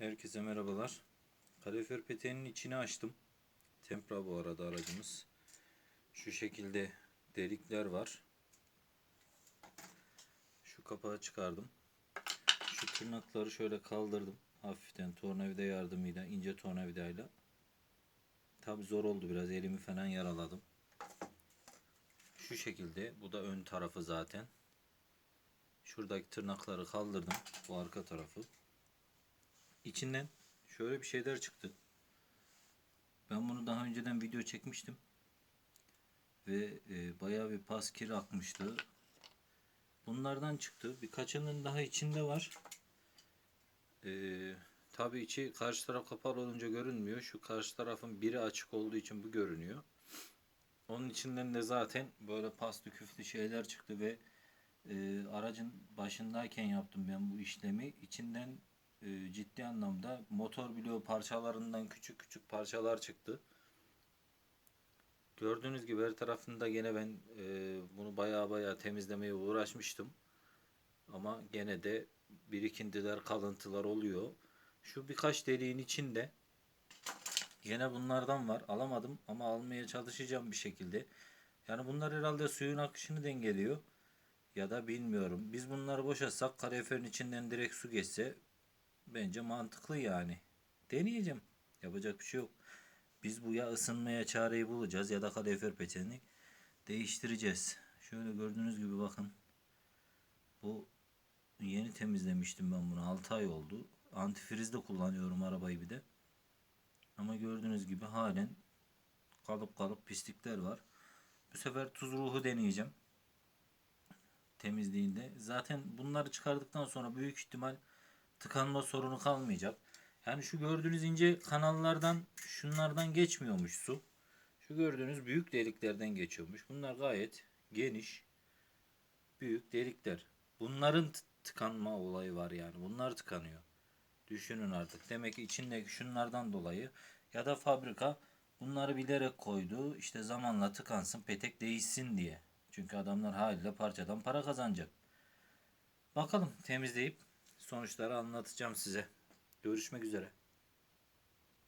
Herkese merhabalar. Kalorifer peteğinin içini açtım. Tempra bu arada aracımız. Şu şekilde delikler var. Şu kapağı çıkardım. Şu tırnakları şöyle kaldırdım. Hafiften tornavida yardımıyla, ince tornavidayla. Tabi zor oldu biraz elimi falan yaraladım. Şu şekilde bu da ön tarafı zaten. Şuradaki tırnakları kaldırdım. Bu arka tarafı. İçinden şöyle bir şeyler çıktı. Ben bunu daha önceden video çekmiştim. Ve e, bayağı bir pas kir akmıştı. Bunlardan çıktı. Birkaçının daha içinde var. E, tabii içi karşı taraf kapalı olunca görünmüyor. Şu karşı tarafın biri açık olduğu için bu görünüyor. Onun içinden de zaten böyle paslı küflü şeyler çıktı ve e, aracın başındayken yaptım ben bu işlemi. İçinden e, ciddi anlamda motor bloğu parçalarından küçük küçük parçalar çıktı. Gördüğünüz gibi her tarafında gene ben e, bunu baya baya temizlemeye uğraşmıştım. Ama gene de birikintiler, kalıntılar oluyor. Şu birkaç deliğin içinde gene bunlardan var. Alamadım ama almaya çalışacağım bir şekilde. Yani bunlar herhalde suyun akışını dengeliyor. Ya da bilmiyorum. Biz bunları boşaltsak kaloriferin içinden direkt su geçse bence mantıklı yani. Deneyeceğim. Yapacak bir şey yok. Biz bu ya ısınmaya çareyi bulacağız ya da kalorifer peteğini değiştireceğiz. Şöyle gördüğünüz gibi bakın. Bu yeni temizlemiştim ben bunu. 6 ay oldu. Antifriz de kullanıyorum arabayı bir de. Ama gördüğünüz gibi halen kalıp kalıp pislikler var. Bu sefer tuz ruhu deneyeceğim temizliğinde. Zaten bunları çıkardıktan sonra büyük ihtimal tıkanma sorunu kalmayacak. Yani şu gördüğünüz ince kanallardan şunlardan geçmiyormuş su. Şu gördüğünüz büyük deliklerden geçiyormuş. Bunlar gayet geniş büyük delikler. Bunların tıkanma olayı var yani. Bunlar tıkanıyor. Düşünün artık. Demek ki içindeki şunlardan dolayı ya da fabrika bunları bilerek koydu. İşte zamanla tıkansın, petek değişsin diye. Çünkü adamlar haliyle parçadan para kazanacak. Bakalım temizleyip sonuçları anlatacağım size. Görüşmek üzere.